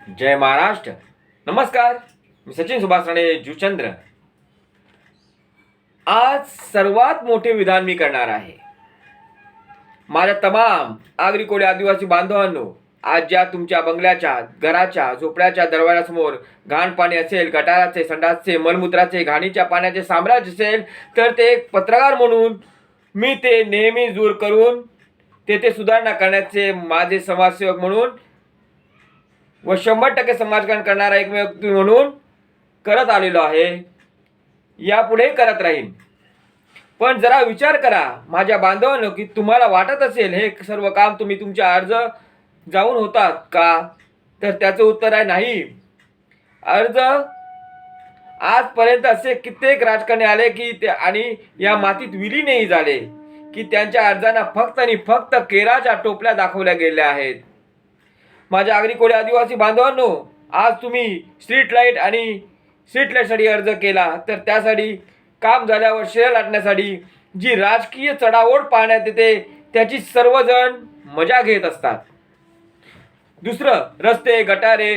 जय महाराष्ट्र. नमस्कार मी सचिन सुभाष राणे जुचंद्र आज सर्वात मोठे विधान मी करणार आहे. माझ्या तमाम आगरी कोळी आदिवासी बांधवांनो आज ज्या तुमच्या बंगल्याच्या घराच्या झोपड्याच्या दरवाजासमोर घाण पाणी असेल गटाराचे संडासचे मलमूत्राचे घाणीच्या पाण्याचे साम्राज्य असेल तर ते एक पत्रकार म्हणून मी ते नेहमी दूर करून तेथे सुधारणा करण्याचे माझे समाजसेवक म्हणून व शंभर टक्के समाजकारण करणारा एक व्यक्ती म्हणून करत आलेलो आहे. यापुढे करत राहीन. पण जरा विचार करा माझ्या बांधवांनो की तुम्हाला वाटत असेल हे सर्व काम तुम्ही तुमच्या अर्ज जाऊन होतात का? तर त्याचं उत्तर आहे नाही. अर्ज आजपर्यंत असे कित्येक राजकारणी आले की ते आणि या मातीत विलीनही झाले की त्यांच्या अर्जांना फक्त आणि फक्त केराच्या टोपल्या दाखवल्या गेल्या आहेत. माझ्या आगरी कोळी आदिवासी बांधवांनो आज तुम्ही स्ट्रीट लाइट आणि स्ट्रीट लाईटसाठी अर्ज केला. तर त्यासाठी काम झाल्यावर शेअर लाटण्यासाठी जी राजकीय चढाओढ पाहण्यात येते त्याची सर्वजण मजा घेत असतात. दुसरं रस्ते गटारे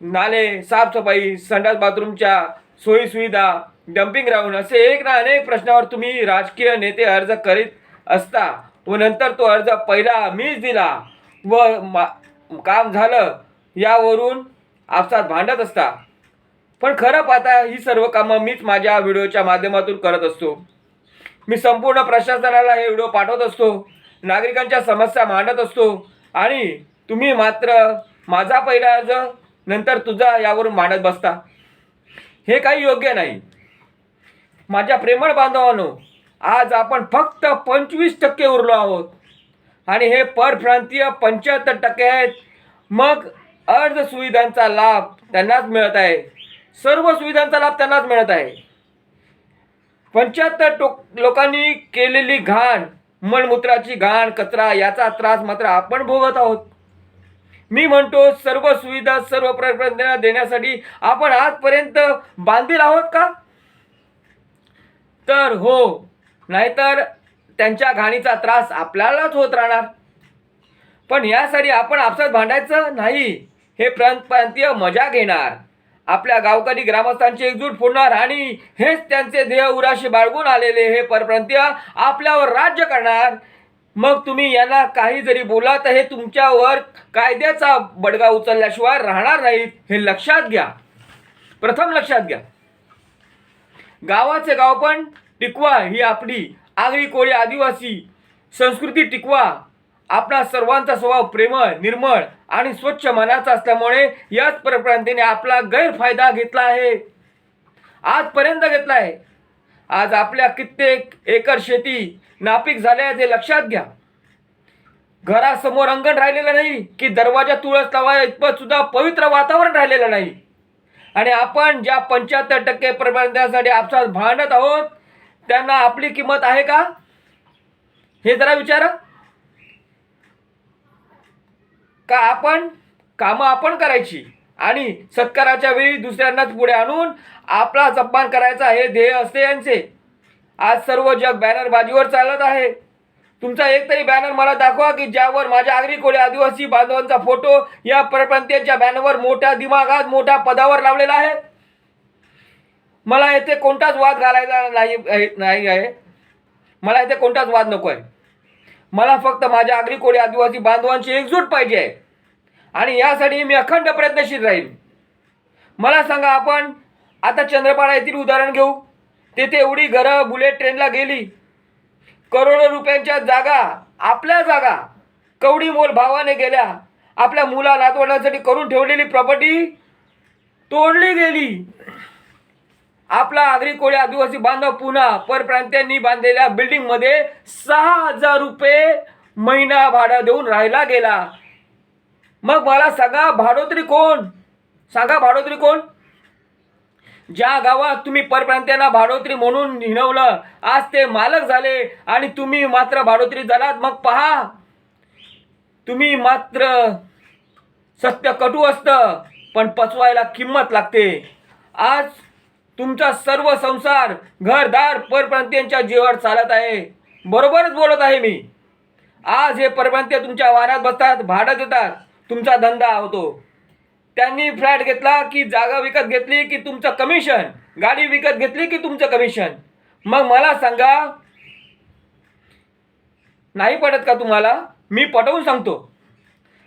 नाले साफसफाई संडास बाथरूमच्या सोयीसुविधा डम्पिंग ग्राउंड असे एक ना अनेक प्रश्नावर तुम्ही राजकीय नेते अर्ज करीत असता व नंतर तो अर्ज पहिला मीच दिला व मा काम झालं यावरून आपसात भांडत असता. पण खरं पाहता ही सर्व कामं मीच माझ्या व्हिडिओच्या माध्यमातून करत असतो. मी संपूर्ण प्रशासनाला हे व्हिडिओ पाठवत असतो नागरिकांच्या समस्या मांडत असतो आणि तुम्ही मात्र माझा पहिला अर्ज नंतर तुझा यावरून मांडत बसता. हे काही योग्य नाही. माझ्या प्रेमळ बांधवांनो आज आपण फक्त पंचवीस टक्के उरलो आहोत. आणि हे परप्रांतीय पंच्याहत्तर टक्के आहेत. मग अर्ज सुविधांचा लाभ त्यांनाच मिळत आहे. सर्व सुविधांचा लाभ त्यांनाच मिळत आहे. पंच्याहत्तर टोक लोकांनी केलेली घाण मलमूत्राची घाण कचरा याचा त्रास मात्र आपण भोगत आहोत. मी म्हणतो सर्व सुविधा सर्व प्रयत्न देण्यासाठी आपण आजपर्यंत बांधील आहोत का? तर हो नाहीतर त्यांच्या घाणीचा त्रास आपल्यालाच होत राहणार. पण यासाठी आपण आपसात भांडायचं नाही. हे प्रांत प्रांतीय मजा घेणार. आपल्या गावकरी ग्रामस्थांची एकजूट फोडणार आणि हेच त्यांचे देह उराशी बाळगून आलेले हे परप्रांतीय आपल्यावर राज्य करणार. मग तुम्ही यांना काही जरी बोला तर हे तुमच्यावर कायद्याचा बडगा उचलल्याशिवाय राहणार नाहीत. हे लक्षात घ्या. प्रथम लक्षात घ्या. गावाचे गाव पण टिकवा ही आपली आगरी कोळी आदिवासी संस्कृती टिकवा. आपला सर्वांचा स्वभाव प्रेमळ निर्मळ आणि स्वच्छ मनाचा असल्यामुळे याच परप्रांतीने आपला गैरफायदा घेतला आहे. आजपर्यंत घेतला आहे. आज आपल्या कित्येक एकर शेती नापीक झाल्या ते लक्षात घ्या. घरासमोर अंगण राहिलेलं नाही की दरवाजा तुळस लावा इतपत सुद्धा पवित्र वातावरण राहिलेलं नाही. आणि आपण ज्या पंच्याहत्तर टक्के प्रबंधासाठी आपसात भांडत आहोत त्यांना आपली किंमत आहे का? हे जरा विचारा. का आपण कामं आपण करायची आणि सत्काराच्या वेळी दुसऱ्यांनाच पुढे आणून आपला सन्मान करायचा हे ध्येय असते यांचे. आज सर्व जग बॅनर बाजीवर चालत आहे. तुमचा एक तरी बॅनर मला दाखवा की ज्यावर माझ्या आगरी कोळी आदिवासी बांधवांचा फोटो या परप्रांतीयांच्या बॅनरवर मोठ्या दिमागात मोठ्या पदावर लावलेला आहे. मला येथे कोणताच वाद घालायचा नाही नाही आहे. मला येथे कोणताच वाद नको आहे. मला फक्त माझ्या आगरी कोळी आदिवासी बांधवांची एकजूट पाहिजे आहे. आणि यासाठी मी अखंड प्रयत्नशील राहील मला सांगा आपण आता चंद्रपाडा येथील उदाहरण घेऊ. तेथे एवढी घरं बुलेट ट्रेनला गेली. करोडो रुपयांच्या जागा आपल्या जागा कवडी मोल भावाने गेल्या. आपल्या मुला नातवंडासाठी करून ठेवलेली प्रॉपर्टी तोडली गेली. आपला आगरी कोळी आदिवासी बांधव पुन्हा परप्रांत्यांनी बांधलेल्या बिल्डिंगमध्ये सहा हजार रुपये महिना भाडं देऊन राहिला गेला. मग मला सांगा भाडोत्री कोण? सांगा भाडोत्री कोण? ज्या गावात तुम्ही परप्रांत्यांना भाडोत्री म्हणून हिणवलं आज ते मालक झाले आणि तुम्ही मात्र भाडोत्री झालात. मग पहा तुम्ही मात्र सत्य कटू असतं पण पचवायला किंमत लागते. आज तुमचा सर्व संसार घरदार परप्रांतीयांच्या जीवावर चालत आहे. बरोबरच बोलत आहे मी. आज हे परप्रांतीय तुमच्या वाहनात बसतात भाडं देतात तुमचा धंदा होतो. त्यांनी फ्लॅट घेतला की जागा विकत घेतली की तुमचं कमिशन गाडी विकत घेतली की तुमचं कमिशन. मग मला सांगा नाही पडत का तुम्हाला? मी पटवून सांगतो.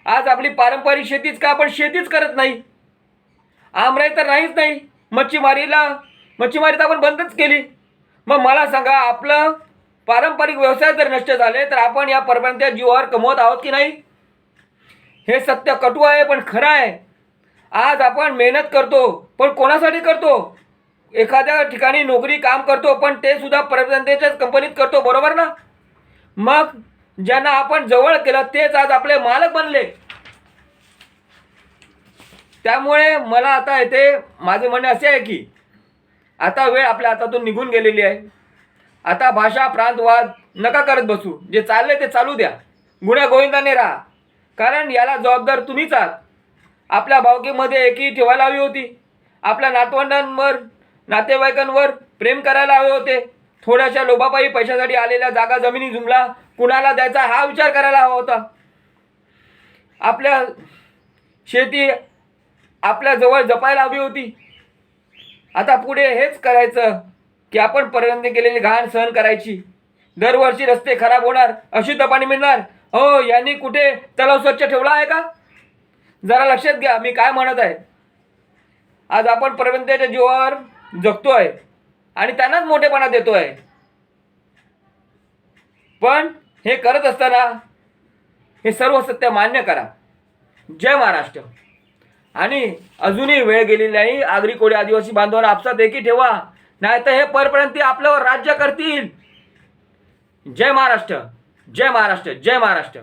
आज आपली पारंपरिक शेतीच का आपण शेतीच करत नाही? आमराई तर नाहीच नाही. मच्छीमारीला मच्छीमारी तर आपण बंदच केली. मग मला सांगा आपलं पारंपरिक व्यवसाय जर नष्ट झाले तर आपण या परप्रांतीय जीवावर कमवत आहोत की नाही? हे सत्य कटू आहे पण खरं आहे. आज आपण मेहनत करतो पण कोणासाठी करतो? एखाद्या ठिकाणी नोकरी काम करतो पण ते सुद्धा परप्रांतीच्याच कंपनीत करतो बरोबर ना? मग ज्यांना आपण जवळ केलं तेच आज आपले मालक बनले. त्यामुळे मला आता येथे माझे म्हणणे असे आहे की आता वेळ आपल्या हातातून निघून गेलेली आहे. आता भाषा प्रांतवाद नका करत बसू. जे चालले ते चालू द्या. गुन्ह्या गोविंदाने राहा. कारण याला जबाबदार तुम्हीच आहात. आपल्या भावकीमध्ये एकी ठेवायला हवी होती. आपल्या नातवंडांवर नातेवाईकांवर प्रेम करायला हवे होते. थोड्याशा लोभापायी पैशासाठी आलेल्या जागा जमिनी जुमला कुणाला द्यायचा हा विचार करायला हवा होता. आपल्या शेती आपल्या जवळ जपायला हवी होती. आता पुढे हेच करायचं की आपण पर्यंत केलेली घाण सहन करायची. दरवर्षी रस्ते खराब होणार अशुद्ध पाणी मिळणार. हो यांनी कुठे तलाव स्वच्छ ठेवला आहे का? जरा लक्षात घ्या मी काय म्हणत आहे. आज आपण परवंत्याच्या जीवावर जगतो आहे आणि त्यांनाच मोठेपणा देतो आहे पण हे करत असताना हे सर्व सत्य मान्य करा. जय महाराष्ट्र. आणि अजूनही वेळ गेलेली नाही. आगरी कोळी आदिवासी बांधवांना आपसात एकी ठेवा. नाही तर हे परपर्यंत आपल्यावर राज्य करतील. जय महाराष्ट्र. जय महाराष्ट्र. जय महाराष्ट्र.